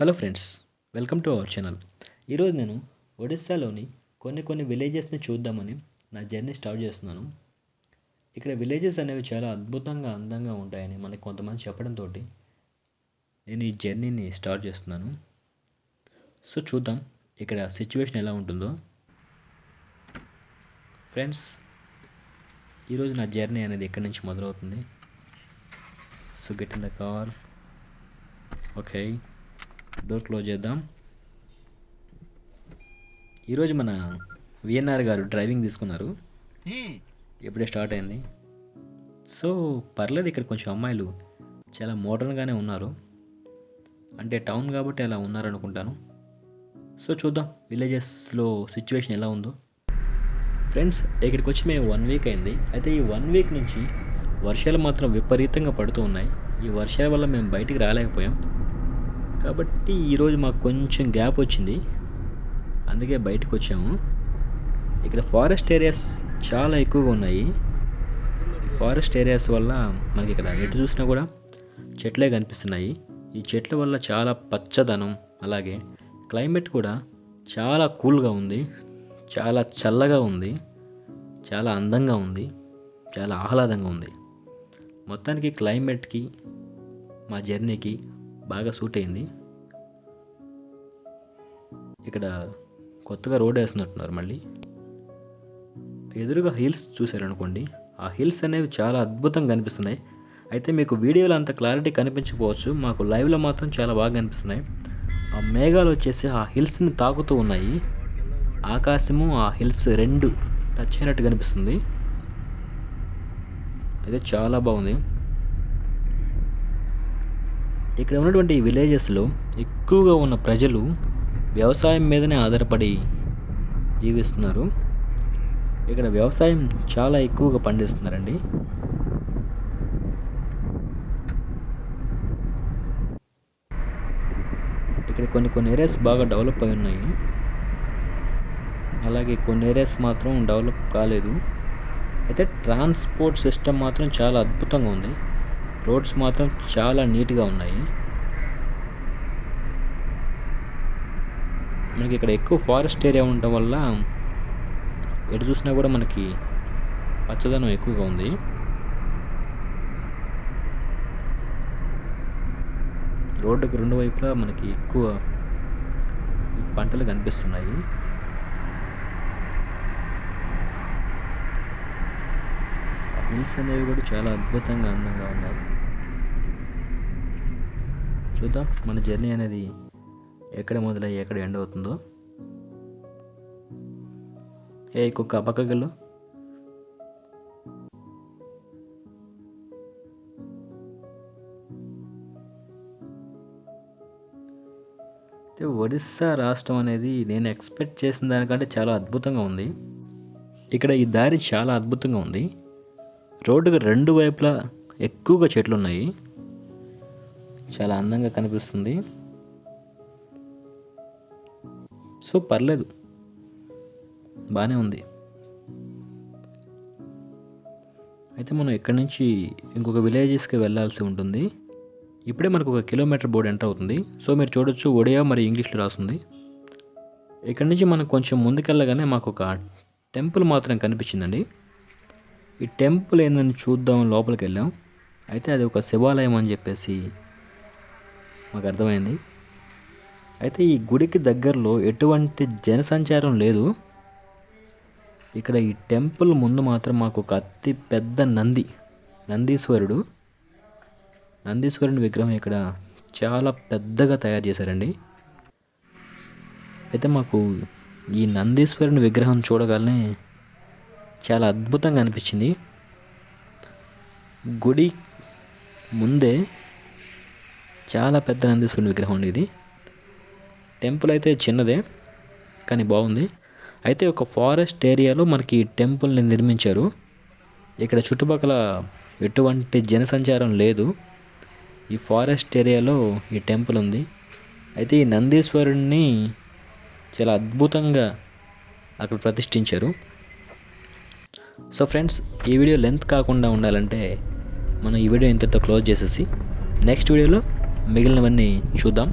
Hello friends welcome to our channel ఈరోజు నేను ఒడిస్సాలోని కొన్ని కొన్ని విలేజెస్ని చూద్దామని నా జర్నీ స్టార్ట్ చేస్తున్నాను. ఇక్కడ విలేజెస్ అనేవి చాలా అద్భుతంగా అందంగా ఉంటాయని మనకి కొంతమంది చెప్పడంతో నేను ఈ జర్నీని స్టార్ట్ చేస్తున్నాను. సో చూద్దాం ఇక్కడ సిచ్యువేషన్ ఎలా ఉంటుందో. ఫ్రెండ్స్ ఈరోజు నా జర్నీ అనేది ఎక్కడి నుంచి మొదలవుతుంది? So get in the car okay door close చేద్దాం. ఈరోజు మన విఎన్ఆర్ గారు డ్రైవింగ్ తీసుకున్నారు. ఇప్పుడే స్టార్ట్ అయింది. సో పర్లేదు ఇక్కడ కొంచెం అమ్మాయిలు చాలా మోడర్న్గానే ఉన్నారు. అంటే టౌన్ కాబట్టి అలా ఉన్నారనుకుంటాను. సో చూద్దాం విలేజెస్లో సిచ్యువేషన్ ఎలా ఉందో. ఫ్రెండ్స్ ఇక్కడికి వచ్చి మేము వన్ వీక్ అయింది. అయితే ఈ వన్ వీక్ నుంచి వర్షాలు మాత్రం విపరీతంగా పడుతూ ఉన్నాయి. ఈ వర్షాల వల్ల మేము బయటికి రాలేకపోయాం. కాబట్టి ఈరోజు మాకు కొంచెం గ్యాప్ వచ్చింది. అందుకే బయటకు వచ్చాము. ఇక్కడ ఫారెస్ట్ ఏరియాస్ చాలా ఎక్కువగా ఉన్నాయి. ఫారెస్ట్ ఏరియాస్ వల్ల మనకి ఇక్కడ ఎటు చూసినా కూడా చెట్లే కనిపిస్తున్నాయి. ఈ చెట్ల వల్ల చాలా పచ్చదనం అలాగే క్లైమేట్ కూడా చాలా కూల్గా ఉంది. చాలా చల్లగా ఉంది. చాలా అందంగా ఉంది. చాలా ఆహ్లాదంగా ఉంది. మొత్తానికి క్లైమేట్కి మా జర్నీకి బాగా సూట్ అయింది. ఇక్కడ కొత్తగా రోడ్ వేస్తున్నట్టున్నారు మళ్ళీ. ఎదురుగా హిల్స్ చూశారనుకోండి ఆ హిల్స్ అనేవి చాలా అద్భుతంగా కనిపిస్తున్నాయి. అయితే మీకు వీడియోలో అంత క్లారిటీ కనిపించకపోవచ్చు మాకు లైవ్లో మాత్రం చాలా బాగా కనిపిస్తున్నాయి. ఆ మేఘాలు వచ్చేసి ఆ హిల్స్ని తాకుతూ ఉన్నాయి. ఆకాశము ఆ హిల్స్ రెండు టచ్ అయినట్టు కనిపిస్తుంది. అయితే చాలా బాగుంది. ఇక్కడ ఉన్నటువంటి విలేజెస్లో ఎక్కువగా ఉన్న ప్రజలు వ్యవసాయం మీదనే ఆధారపడి జీవిస్తున్నారు. ఇక్కడ వ్యవసాయం చాలా ఎక్కువగా పండిస్తున్నారండి. ఇక్కడ కొన్ని కొన్ని ఏరియాస్ బాగా డెవలప్ అయి ఉన్నాయి. అలాగే కొన్ని ఏరియాస్ మాత్రం డెవలప్ కాలేదు. అయితే ట్రాన్స్పోర్ట్ సిస్టమ్ మాత్రం చాలా అద్భుతంగా ఉంది. రోడ్స్ మాత్రం చాలా నీట్గా ఉన్నాయి. మనకి ఇక్కడ ఎక్కువ ఫారెస్ట్ ఏరియా ఉండటం వల్ల ఎటు చూసినా కూడా మనకి పచ్చదనం ఎక్కువగా ఉంది. రోడ్డుకు రెండు వైపులా మనకి ఎక్కువ పంటలు కనిపిస్తున్నాయి. హిల్స్ అనేవి కూడా చాలా అద్భుతంగా అందంగా ఉన్నాయి. చూద్దాం మన జర్నీ అనేది ఎక్కడ మొదలయ్యి ఎక్కడ ఎండ్ అవుతుందో. ఏ కుక్క పక్కకెళ్ళు ఒడిస్సా రాష్ట్రం అనేది నేను ఎక్స్పెక్ట్ చేసిన దానికంటే చాలా అద్భుతంగా ఉంది. ఇక్కడ ఈ దారి చాలా అద్భుతంగా ఉంది. రోడ్డుకి రెండు వైపులా ఎక్కువగా చెట్లు ఉన్నాయి చాలా అందంగా కనిపిస్తుంది. సో పర్లేదు. బాగానే ఉంది. అయితే మనం ఇక్కడి నుంచి ఇంకొక విలేజెస్కి వెళ్ళాల్సి ఉంటుంది. ఇప్పుడే మనకు ఒక కిలోమీటర్ బోర్డు ఎంటర్ అవుతుంది. సో మీరు చూడొచ్చు ఒడియా మరి ఇంగ్లీష్లో రాస్తుంది. ఇక్కడి నుంచి మనం కొంచెం ముందుకెళ్ళగానే మాకు ఒక టెంపుల్ మాత్రం కనిపించిందండి. ఈ టెంపుల్ ఏందని చూద్దాం లోపలికి వెళ్ళాం అయితే అది ఒక శివాలయం అని చెప్పేసి మాకు అర్థమైంది. అయితే ఈ గుడికి దగ్గరలో ఎటువంటి జనసంచారం లేదు. ఇక్కడ ఈ టెంపుల్ ముందు మాత్రం మాకు ఒక అతి పెద్ద నంది నందీశ్వరుడు. నందీశ్వరుని విగ్రహం ఇక్కడ చాలా పెద్దగా తయారు చేశారండి. అయితే మాకు ఈ నందీశ్వరుని విగ్రహం చూడగానే చాలా అద్భుతంగా అనిపించింది. గుడి ముందే చాలా పెద్ద నందీశ్వరుని విగ్రహం అండి ఇది టెంపుల్ అయితే చిన్నదే కానీ బాగుంది. అయితే ఒక ఫారెస్ట్ ఏరియాలో మనకి టెంపుల్ని నిర్మించారు. ఇక్కడ చుట్టుపక్కల ఎటువంటి జనసంచారం లేదు. ఈ ఫారెస్ట్ ఏరియాలో ఈ టెంపుల్ ఉంది. అయితే ఈ నందీశ్వరుణ్ణి చాలా అద్భుతంగా అక్కడ ప్రతిష్ఠించారు. సో ఫ్రెండ్స్ ఈ వీడియో లెంత్ కాకుండా ఉండాలంటే మనం ఈ వీడియో ఇంతతో క్లోజ్ చేసేసి నెక్స్ట్ వీడియోలో మిగిలినవన్నీ చూద్దాం.